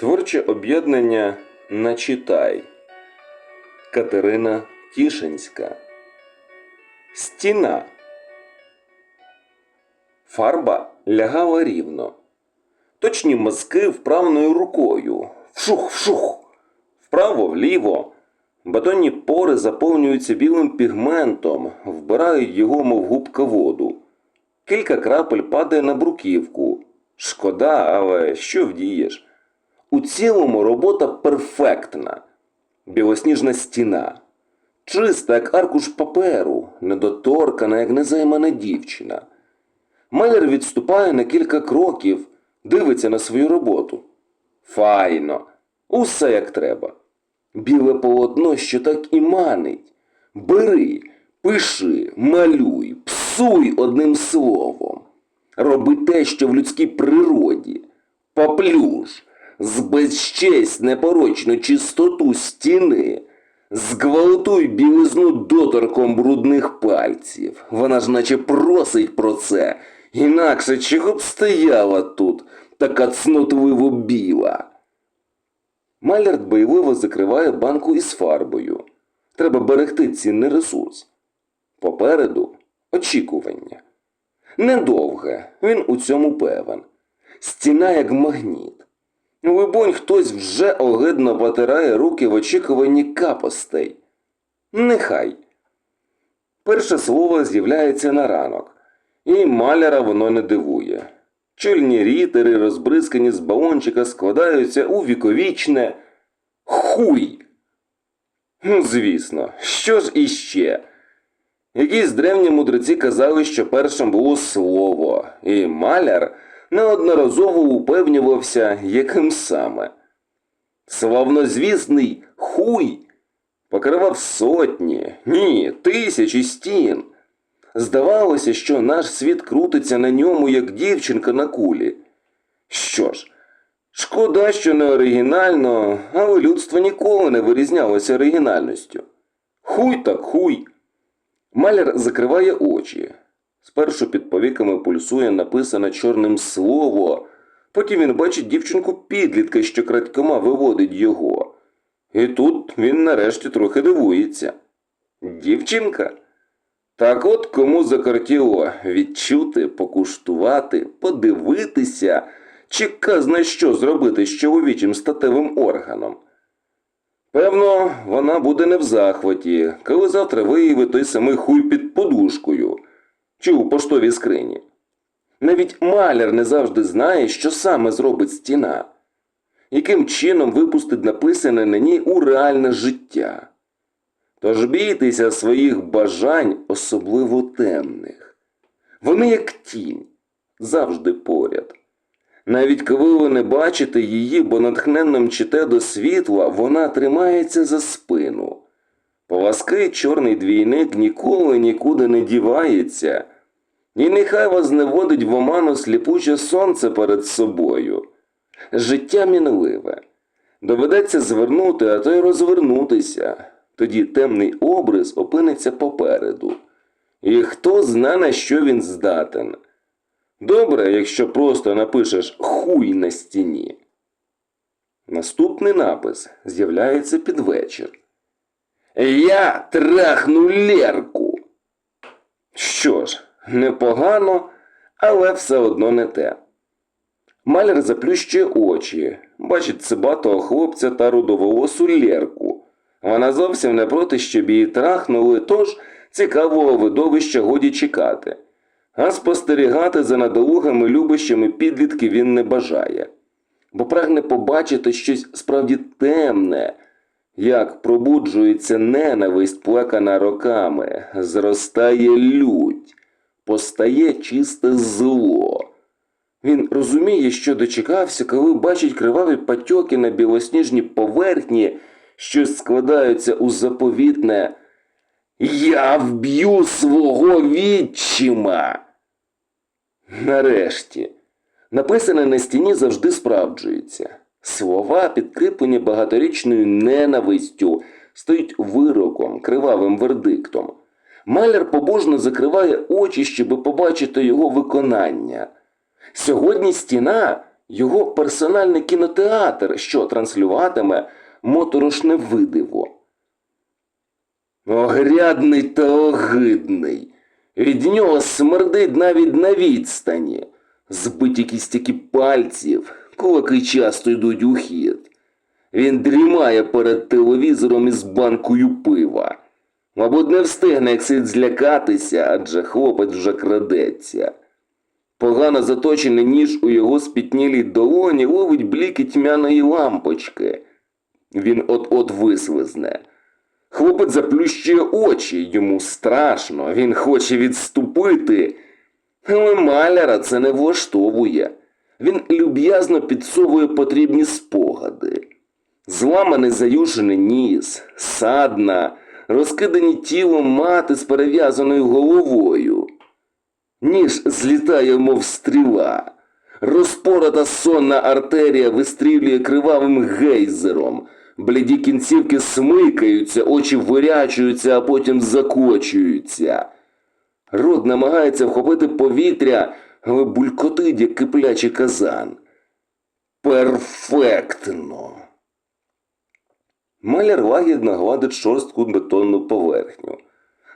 Творче об'єднання Начитай. Катерина Тішинська. Стіна. Фарба лягала рівно. Точні мазки вправною рукою. Вшух, вшух. Вправо, вліво. Батонні пори заповнюються білим пігментом, вбирають його, мов губка воду. Кілька крапель падає на бруківку. Шкода, але що вдієш? У цілому робота перфектна. Білосніжна стіна. Чиста, як аркуш паперу, недоторкана, як незаймана дівчина. Мелер відступає на кілька кроків, дивиться на свою роботу. Файно, усе як треба. Біле полотно, що так і манить. Бери, пиши, малюй, псуй одним словом. Роби те, що в людській природі. Поплюж, збезчесть непорочну чистоту стіни. Зґвалтуй білизну доторком брудних пальців. Вона ж наче просить про це. Інакше чого б стояла тут, така цнотливо біла. Маляр дбайливо закриває банку із фарбою. Треба берегти цінний ресурс. Попереду очікування. Недовге, він у цьому певен. Стіна як магніт. Либонь, хтось вже огидно потирає руки в очікуванні капостей. Нехай. Перше слово з'являється на ранок, і маляра воно не дивує. Чільні рітери, розбризкані з балончика, складаються у віковічне хуй. Ну, звісно, що ж іще? Якісь древні мудреці казали, що першим було слово, і маляр неодноразово упевнювався, яким саме. Славнозвісний хуй покривав сотні, ні, тисячі стін. Здавалося, що наш світ крутиться на ньому, як дівчинка на кулі. Що ж, шкода, що не оригінально, але людство ніколи не вирізнялося оригінальністю. Хуй так хуй. Маляр закриває очі. Спершу під повіками пульсує написане чорним слово, потім він бачить дівчинку підлітка, що крадькома виводить його. І тут він нарешті трохи дивується. Дівчинка? Так от кому закортіло відчути, покуштувати, подивитися, чи казна що зробити з чоловічим статевим органом. Певно, вона буде не в захваті, коли завтра виявить той самий хуй під подушкою чи у поштовій скрині. Навіть маляр не завжди знає, що саме зробить стіна, яким чином випустить написане на ній у реальне життя. Тож бійтеся своїх бажань, особливо темних. Вони як тінь, завжди поряд. Навіть коли ви не бачите її, бо натхненно мчите до світла, вона тримається за спину. Поваский чорний двійник ніколи нікуди не дівається, і нехай вас не водить в оману сліпуче сонце перед собою. Життя мінливе. Доведеться звернути, а то й розвернутися. Тоді темний образ опиниться попереду. І хто зна, на що він здатен. Добре, якщо просто напишеш хуй на стіні. Наступний напис з'являється під вечір. Я трахну Лерку. Що ж, непогано, але все одно не те. Маляр заплющує очі, бачить цибатого хлопця та рудоволосу Лерку. Вона зовсім не проти, щоб її трахнули, тож цікавого видовища годі чекати. А спостерігати за надолугими любищами підлітки він не бажає, бо прагне побачити щось справді темне, як пробуджується ненависть, плекана роками, зростає лють, постає чисте зло. Він розуміє, що дочекався, коли бачить криваві патьоки на білосніжній поверхні, що складаються у заповітне Я вб'ю свого відчима. Нарешті, написане на стіні завжди справджується. Слова, підкріплені багаторічною ненавистю, стоять вироком, кривавим вердиктом. Маляр побожно закриває очі, щоб побачити його виконання. Сьогодні стіна Його персональний кінотеатр, що транслюватиме моторошне видиво. Огрядний та огидний. Від нього смердить навіть на відстані. Збиті кістяки пальців, кулаки часто йдуть у хід. Він дрімає перед телевізором із банкою пива. Мабуть, не встигне як слід злякатися, адже хлопець вже крадеться. Погано заточений ніж у його спітнілій долоні ловить бліки тьмяної лампочки. Він от-от вислизне. Хлопець заплющує очі, йому страшно, він хоче відступити. Але маляра це не влаштовує. Він люб'язно підсовує потрібні спогади. Зламаний заюшений ніс, садна, розкидані тілом мати з перев'язаною головою. Ніж злітає, мов стріла. Розпорота сонна артерія вистрілює кривавим гейзером. Бліді кінцівки смикаються, очі вирячуються, а потім закочуються. Рот намагається вхопити повітря, булькотить, як киплячий казан. Перфектно. Маляр лагідно гладить шорстку бетонну поверхню.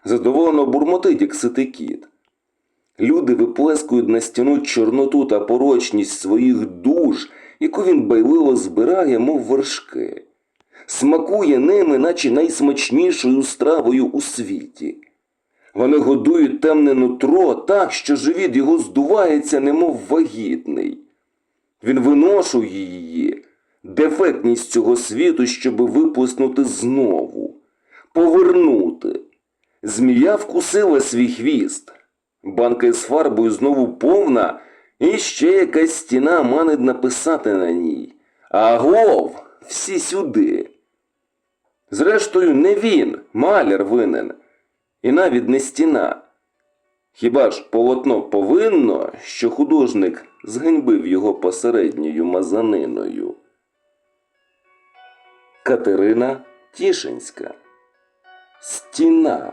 Задоволено бурмотить, як ситий кіт. Люди виплескують на стіну чорноту та порочність своїх душ, яку він байливо збирає, мов вершки. Смакує ними, наче найсмачнішою стравою у світі. Вони годують темне нутро так, що живіт його здувається, немов вагітний. Він виношує її, дефектність цього світу, щоб виплеснути знову, повернути. Змія вкусила свій хвіст. Банка із фарбою знову повна, і ще якась стіна манить написати на ній. Агов, всі сюди. Зрештою, не він, маляр винен, і навіть не стіна. Хіба ж полотно повинно, що художник зганьбив його посередньою мазаниною? Катерина Тішинська Стіна